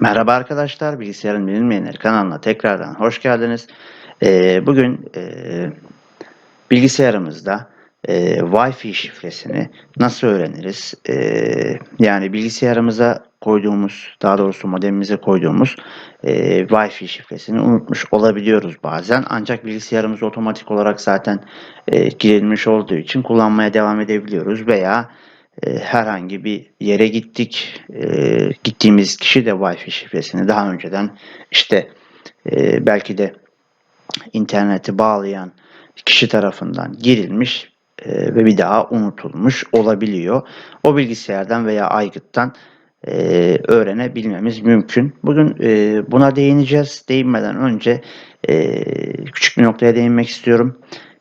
Merhaba arkadaşlar, Bilgisayarın Bilinmeyenleri kanalına tekrardan hoş geldiniz. Ee, bugün e, bilgisayarımızda e, Wi-Fi şifresini nasıl öğreniriz? Ee, yani bilgisayarımıza koyduğumuz, daha doğrusu modemimize koyduğumuz e, Wi-Fi şifresini unutmuş olabiliyoruz bazen. Ancak bilgisayarımız otomatik olarak zaten e, girilmiş olduğu için kullanmaya devam edebiliyoruz veya e, herhangi bir yere gittik. E, gittiğimiz kişi de Wi-Fi şifresini daha önceden işte e, belki de interneti bağlayan kişi tarafından girilmiş e, ve bir daha unutulmuş olabiliyor. O bilgisayardan veya aygıttan e, öğrenebilmemiz mümkün. Bugün buna değineceğiz. Değinmeden önce küçük bir noktaya değinmek istiyorum.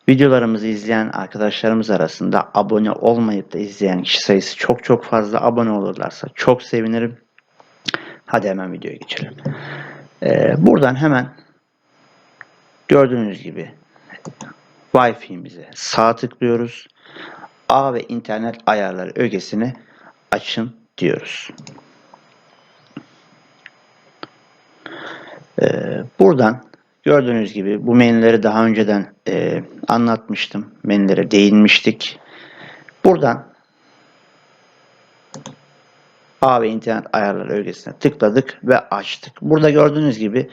Videolarımızı izleyen arkadaşlarımız arasında abone olmayıp da izleyen kişi sayısı çok çok fazla abone olurlarsa çok sevinirim. Hadi hemen videoya geçelim. Ee, buradan hemen gördüğünüz gibi Wi-Fi'mize sağ tıklıyoruz. A ve internet ayarları ögesini açın diyoruz. Ee, buradan gördüğünüz gibi bu menüleri daha önceden e, anlatmıştım. Menülere değinmiştik. Buradan A ve internet ayarları ögesine tıkladık ve açtık. Burada gördüğünüz gibi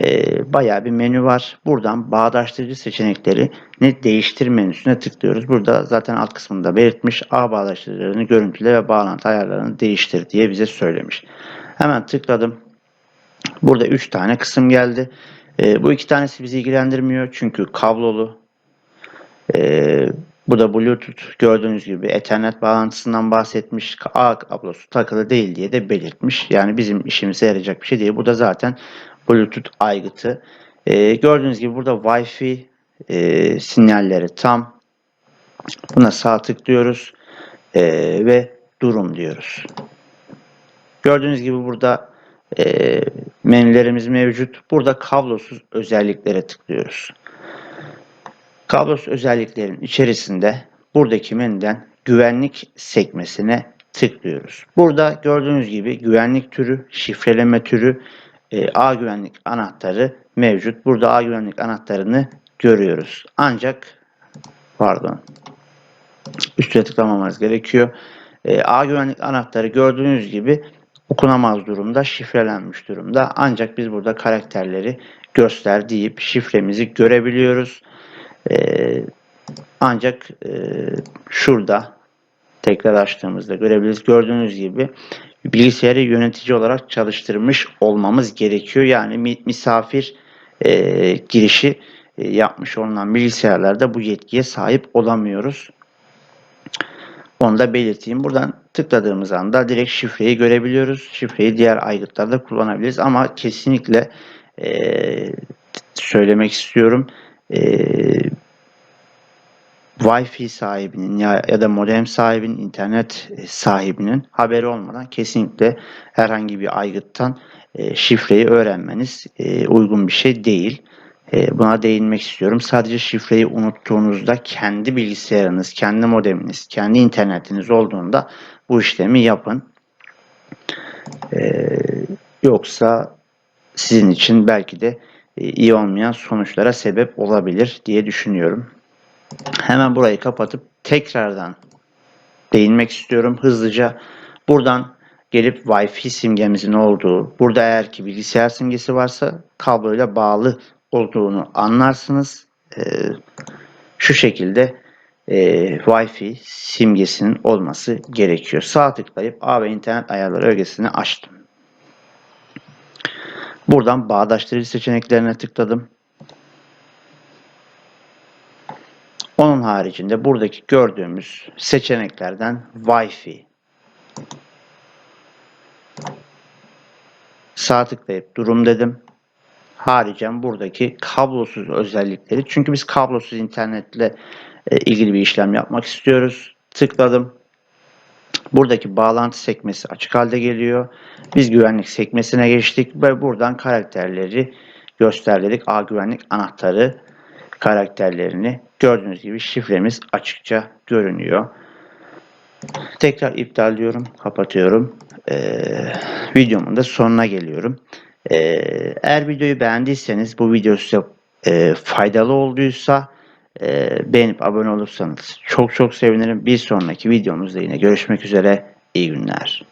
e, bayağı bir menü var. Buradan bağdaştırıcı seçenekleri ne değiştir menüsüne tıklıyoruz. Burada zaten alt kısmında belirtmiş A bağdaştırıcılarını görüntüle ve bağlantı ayarlarını değiştir diye bize söylemiş. Hemen tıkladım. Burada 3 tane kısım geldi. E, bu iki tanesi bizi ilgilendirmiyor çünkü kablolu. E, bu da Bluetooth gördüğünüz gibi Ethernet bağlantısından bahsetmiş. A kablosu takılı değil diye de belirtmiş. Yani bizim işimize yarayacak bir şey değil. Bu da zaten Bluetooth aygıtı. Ee, gördüğünüz gibi burada Wi-Fi e, sinyalleri tam. Buna sağ tıklıyoruz e, ve durum diyoruz. Gördüğünüz gibi burada e, menülerimiz mevcut. Burada kablosuz özelliklere tıklıyoruz. Kablosuz özelliklerin içerisinde buradaki menüden güvenlik sekmesine tıklıyoruz. Burada gördüğünüz gibi güvenlik türü, şifreleme türü, e, A güvenlik anahtarı mevcut. Burada A güvenlik anahtarını görüyoruz. Ancak pardon üstüne tıklamamız gerekiyor. E, A güvenlik anahtarı gördüğünüz gibi okunamaz durumda, şifrelenmiş durumda. Ancak biz burada karakterleri göster deyip şifremizi görebiliyoruz. Ee, ancak e, şurada tekrar açtığımızda görebiliriz. Gördüğünüz gibi bilgisayarı yönetici olarak çalıştırmış olmamız gerekiyor. Yani misafir e, girişi e, yapmış olunan bilgisayarlarda bu yetkiye sahip olamıyoruz. Onu da belirteyim. Buradan tıkladığımız anda direkt şifreyi görebiliyoruz. Şifreyi diğer aygıtlarda kullanabiliriz. Ama kesinlikle e, söylemek istiyorum. E, Wi-Fi sahibinin ya, ya da modem sahibinin, internet sahibinin haberi olmadan kesinlikle herhangi bir aygıttan e, şifreyi öğrenmeniz e, uygun bir şey değil. E, buna değinmek istiyorum. Sadece şifreyi unuttuğunuzda kendi bilgisayarınız, kendi modeminiz, kendi internetiniz olduğunda bu işlemi yapın. E, yoksa sizin için belki de e, iyi olmayan sonuçlara sebep olabilir diye düşünüyorum. Hemen burayı kapatıp tekrardan değinmek istiyorum hızlıca. Buradan gelip Wi-Fi simgemizin olduğu, burada eğer ki bilgisayar simgesi varsa kabloyla bağlı olduğunu anlarsınız. Ee, şu şekilde e, Wi-Fi simgesinin olması gerekiyor. Sağ tıklayıp A ve internet ayarları ögesini açtım. Buradan bağdaştırıcı seçeneklerine tıkladım. Onun haricinde buradaki gördüğümüz seçeneklerden Wi-Fi sağ tıklayıp durum dedim. Haricen buradaki kablosuz özellikleri çünkü biz kablosuz internetle e, ilgili bir işlem yapmak istiyoruz. Tıkladım. Buradaki bağlantı sekmesi açık halde geliyor. Biz güvenlik sekmesine geçtik ve buradan karakterleri gösterdik. A güvenlik anahtarı karakterlerini gördüğünüz gibi şifremiz açıkça görünüyor. Tekrar iptal diyorum. Kapatıyorum. e, videomun da sonuna geliyorum. E, eğer videoyu beğendiyseniz bu video size e, faydalı olduysa e, beğenip abone olursanız çok çok sevinirim. Bir sonraki videomuzda yine görüşmek üzere. İyi günler.